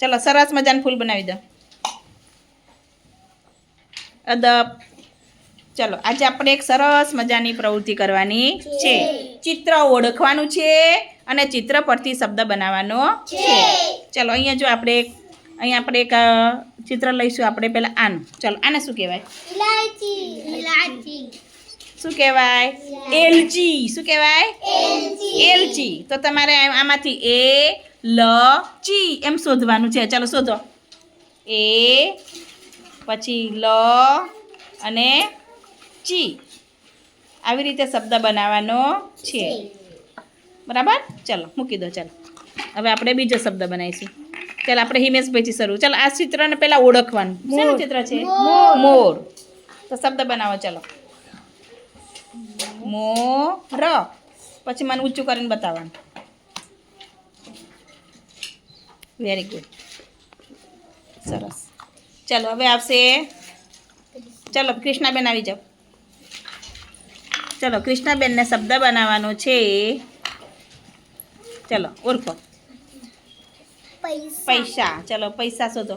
ચલો સરસ મજાનું ફૂલ બનાવી દો. અદબ. ચાલો આજે આપણે એક સરસ મજાની પ્રવૃત્તિ કરવાની છે. ચિત્ર ઓળખવાનું છે અને ચિત્ર પરથી શબ્દ બનાવવાનો છે. ચાલો અહીંયા જો આપણે અહીંયા આપણે એક ચિત્ર લઈશું આપણે પહેલાં આનું. ચલો આને શું કહેવાય? શું કહેવાય? એલચી. શું કહેવાય? એલચી. તો તમારે આમાંથી એ લ ચી એમ શોધવાનું છે. ચાલો શોધો. એ પછી લ અને ચી. આવી રીતે શબ્દ બનાવવાનો છે. બરાબર? ચાલો મૂકી દો ચાલો. હવે આપણે બીજો શબ્દ બનાવીશું. ચાલો આપણે હિમેશભાઈથી શરૂ. ચાલો આ ચિત્રને પહેલાં ઓળખવાનું. શેનું ચિત્ર છે? મોર. તો શબ્દ બનાવો ચાલો. મોર. પછી મને ઊંચું કરીને બતાવવાનું. વેરી ગુડ સરસ. ચાલો હવે આવશે. ચલો કૃષ્ણાબેન આવી જાઓ. ચાલો કૃષ્ણાબેનને શબ્દ બનાવવાનો છે. ચાલો ઓળખો. પૈસા. પૈસા. ચાલો પૈસા શોધો.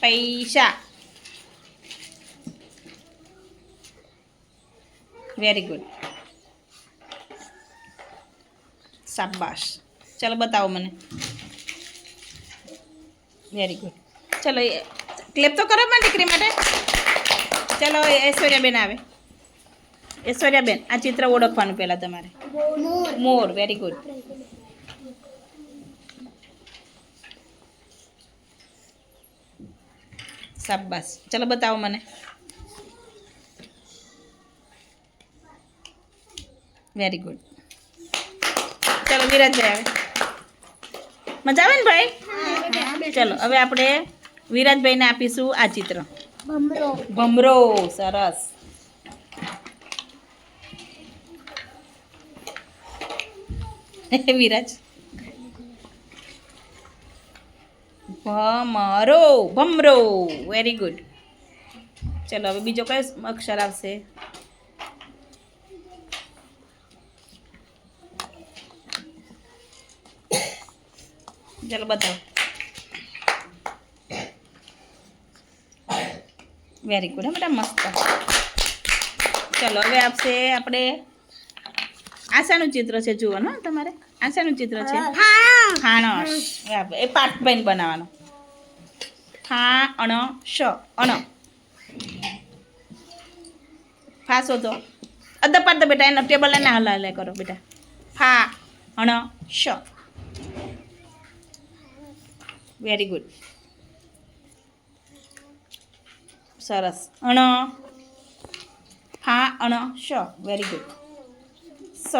પૈસા. વેરી ગુડ શાબાશ. ચાલો બતાવો મને. વેરી ગુડ ચલો ક્લેપ તો કરો માં દીકરી માટે ચલો ઐશ્વર્યાબેન આવે ઐશ્વર્યાબેન આ ચિત્ર ઓળખવાનું પહેલાં તમારે મોર મોર વેરી ગુડ શાબાશ ચલો બતાવો મને વેરી ગુડ ચલો વિરાજભાઈ આવે મજા આવે ને ભાઈ ચલો હવે આપણે વિરાજભાઈને આપીશું આ ચિત્ર. ભમરો. ભમરો સરસ. વિરાજ. ભમરો ભમરો વેરી ગુડ ચલો હવે બીજો કયો અક્ષર આવશે? ચલો બતાવો. વેરી ગુડ હા બેટા મસ્ત. ચલો હવે આપશે આપણે આશાનું ચિત્ર છે જુઓ ને તમારે. આશાનું ચિત્ર છે. ફાણસ એ પાઠ બેન બનાવવાનો. ફા અણ. શ અણ ફાસો તો. અદા પાડ દો બેટા એના ટેબલ એને હલા હલા કરો બેટા. ફા અણ શ વેરી ગુડ સરસ. અણ. હા અણ શ વેરી ગુડ સ.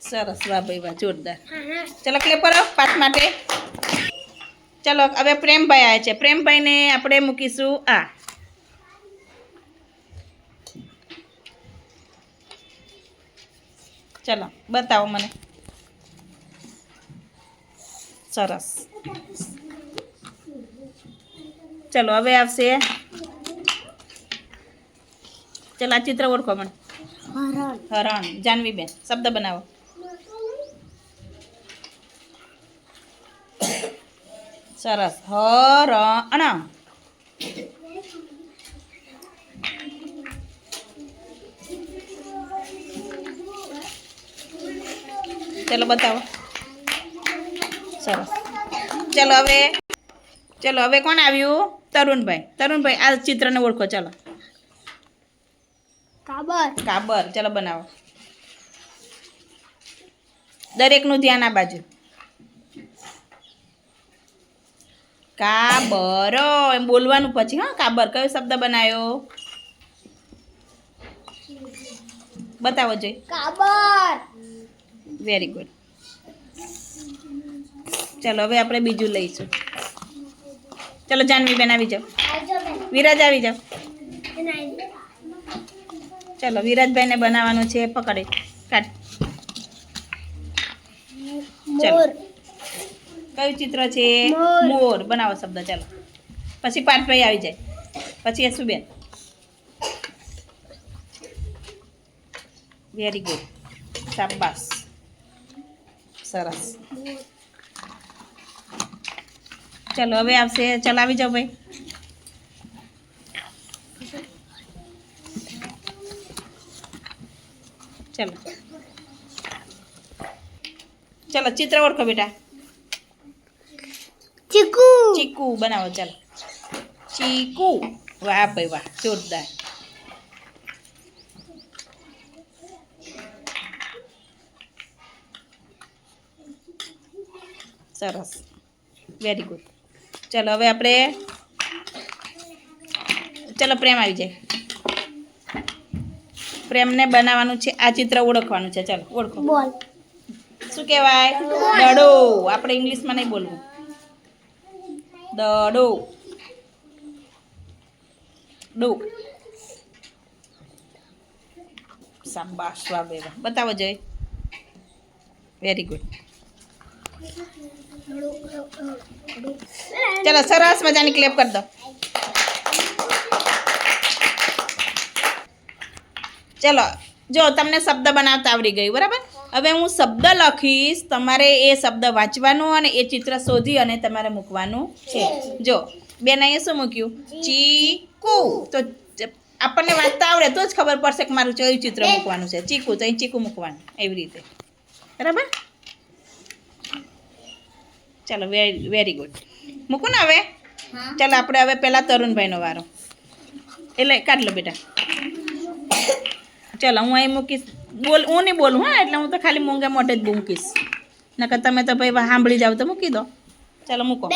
સરસ. વાહ ભાઈ, વાહ, જોરદાર. ચલો ક્લેપ કરો પાઠ માટે. ચલો, હવે પ્રેમભાઈ આવે છે. પ્રેમભાઈને આપણે મૂકીશું આ. ચલો બતાવો મને. સરસ. ચલો હવે આવશે. ચલો આ ચિત્ર ઓળખો મને. હરણ. જાનવી બેન શબ્દ બનાવો. સરસ. હરણ. ચલો બતાવો. સરસ. ચલો હવે ચલો હવે કોણ આવ્યું? તરુણભાઈ. તરુણભાઈ આ ચિત્રને ઓળખો ચલો. કાબર. કાબર. ચલો બનાવો. દરેકનું ધ્યાન આ બાજુ. કાબર. એમ બોલવાનું પછી હા કાબર. કયો શબ્દ બનાવ્યો બતાવો જોઈ. કાબર. વેરી ગુડ ચલો હવે આપણે બીજું લઈશું. ચલો જાનવીબેન આવી જાઓ. વિરાજ આવી જાઓ. ચલો વિરાજભાઈને બનાવવાનું છે પકડે. કાઢ. ચલો. કયું ચિત્ર છે? મોર. મોર. બનાવો શબ્દ ચાલો. પછી પાર્થભાઈ આવી જાય. પછી યશુબેન. વેરી ગુડ શાબાશ. સરસ. ચલો હવે આવશે. ચલાવી જાઓ ભાઈ. ચલો. ચલો ચિત્ર ઓળખો બેટા. ચીકુ. ચીકુ બનાવો ચાલો. ચીકુ. વાહ ભાઈ વાહ જોરદાર. સરસ. વેરી ગુડ ચલો હવે આપણે ચલો પ્રેમ આવી જાય. પ્રેમને બનાવવાનું છે આ ચિત્ર ઓળખવાનું છે. ચલો ઓળખો. બોલ. શું કહેવાય? દડો. આપણે ઇંગ્લિશમાં નહીં બોલવું. દડો. ડો. શાબાશ વાહ બતાવો જય. વેરી ગુડ ચલો, સરસ મજાની ક્લેપ કરી દો. ચલો, જો તમને શબ્દ બનાવતા આવડી ગયું, બરાબર? હવે હું શબ્દ લખીશ, તમારે એ શબ્દ વાંચવાનું અને એ ચિત્ર શોધી અને તમારે મૂકવાનું છે. જો, બેન અહીંયા શું મૂક્યું? ચીકુ. તો આપણને વાંચતા આવડે તો જ ખબર પડશે કે મારું કયું ચિત્ર મૂકવાનું છે. ચીકુ, તો અહીં ચીકુ મૂકવાનું, એવી રીતે. બરાબર? ચાલો વેરી વેરી ગુડ મૂકું ને હવે. ચાલો આપણે હવે પહેલાં તરુણભાઈનો વારો. એટલે કાઢ લો બેટા. ચાલો હું અહીં મૂકીશ. બોલ હું નહીં બોલું હા એટલે હું તો ખાલી મૂંગે મોઢે જ મૂકીશ. નકર તમે તો ભાઈ સાંભળી જાવ તો મૂકી દો. ચાલો મૂકો.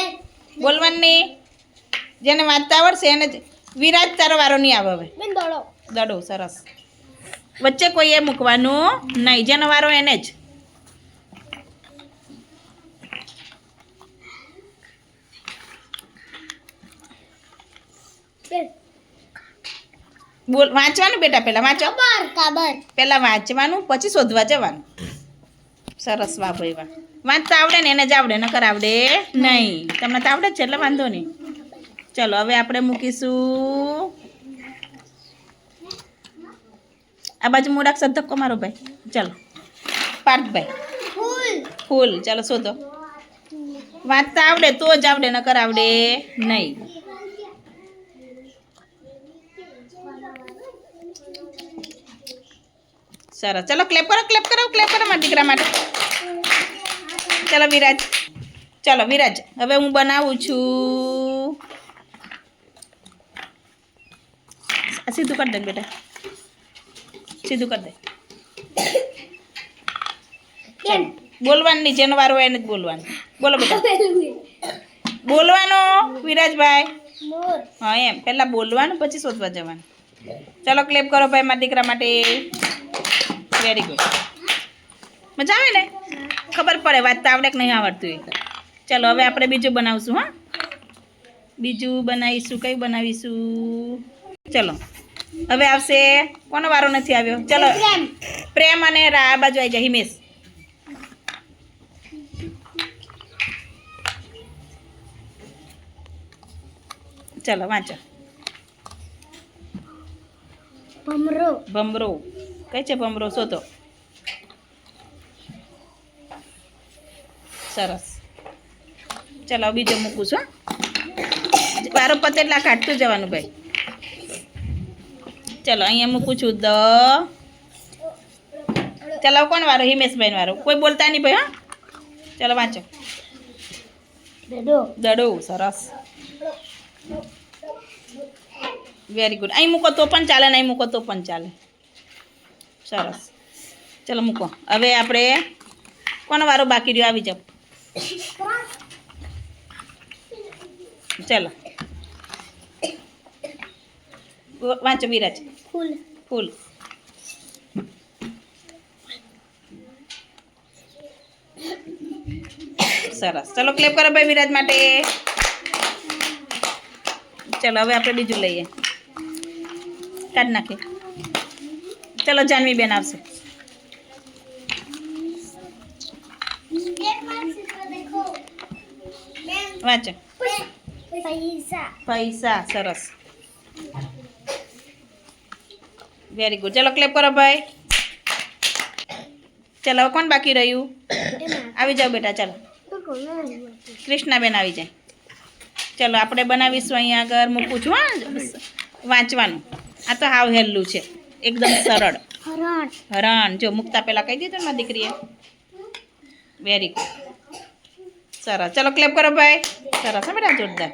બોલવાનું નહીં. જેને વાંચતા આવડશે એને જ વિરાજ તારો વારો નહીં આવે હવે. દડો. દડો સરસ. વચ્ચે કોઈએ મૂકવાનું નહીં. જેનો વારો એને જ. બોલ વાંચવાનું બેટા પહેલાં વાંચો. કાબર પહેલાં વાંચવાનું પછી શોધવા જવાનું. સરસ વાહ ભાઈ વાહ. વાંચતા આવડે ને એને જ આવડે નકર આવડે નહીં. તમને તો આવડે જ છે એટલે વાંધો નહીં. ચલો હવે આપણે મૂકીશું. આ બાજુ મૂળાક્ષર ધક્કો મારો ભાઈ. ચલો. પાર્થભાઈ ફૂલ. ફૂલ. ચાલો શોધો. વાંચતા આવડે તો જ આવડે નકર આવડે નહીં. સરસ ચલો ક્લેપ કરો ક્લેપ કરો ક્લેપ કરો મારા દીકરા માટે. ચલો વિરાજ. ચલો વિરાજ હવે હું બનાવું છું. સીધું કરી દે બેટા. સીધું કરી દે. બોલવાનું નહીં જેનો વારો હોય એને જ બોલવાનું. બોલો બેટા. બોલવાનો વિરાજભાઈ. હા એમ. પહેલાં બોલવાનું પછી શોધવા જવાનું. ચાલો ક્લેપ કરો ભાઈ મારા દીકરા માટે. વેરી ગુડ મજા આવે ને? ખબર પડે વાંચતા આવડે કે નહીં આવડતું એ ચાલો, હવે આપણે બીજું બનાવશું, હા. બીજું બનાવીશું, કયું બનાવીશું? ચલો, હવે આવશે, કોનો વારો નથી આવ્યો? ચલો, પ્રેમ પ્રેમ અને રા, આ બાજુ આવી જાય હિમેશ. ચલો, વાંચો. ભમરો. ભમરો. કઈ છે ભમરો? શોધો સરસ. ચાલો હવે બીજો મૂકું છું? વારો પતે એટલા કાઢતું જવાનું ભાઈ. ચલો અહીંયા મૂકું છું દ. ચાલો કોણ વારો? હિમેશભાઈ વારો. કોઈ બોલતા નહીં ભાઈ હા. ચલો વાંચો. દડો. દડો સરસ. વેરી ગુડ અહીં મૂકો તો પણ ચાલે ને અહીં મૂકો તો પણ ચાલે. સરસ. ચલો મૂકો. હવે આપણે કોનો વારો બાકી રહ્યો? આવી જાઓ. ચલો. વાંચો વિરાજ. ફૂલ. ફૂલ. સરસ. ચલો ક્લેપ કરો ભાઈ વિરાજ માટે. ચલો હવે આપણે બીજું લઈએ. કાઢ નાખીએ ચલો, જાનવી બેન આવશે. વાંચો. પૈસા પૈસા સરસ. વેરી ગુડ ચલો ક્લેપ કરો, ભાઈ. ચાલો કોણ બાકી રહ્યું? આવી જાઓ બેટા, ચાલો. કૃષ્ણાબેન આવી જાય. ચલો, આપણે બનાવીશું અહીંયા આગળ. મૂકું છું, હા. વાંચવાનું. આ તો હાવ હેલ્લું છે. એકદમ સરળ. હરણ. હરણ. જો મૂકતા પહેલાં કહી દીધું ને દીકરીએ? વેરી ગુડ સરસ. ચલો ક્લેપ કરો ભાઈ. સરસ હા બેટા જોરદાર.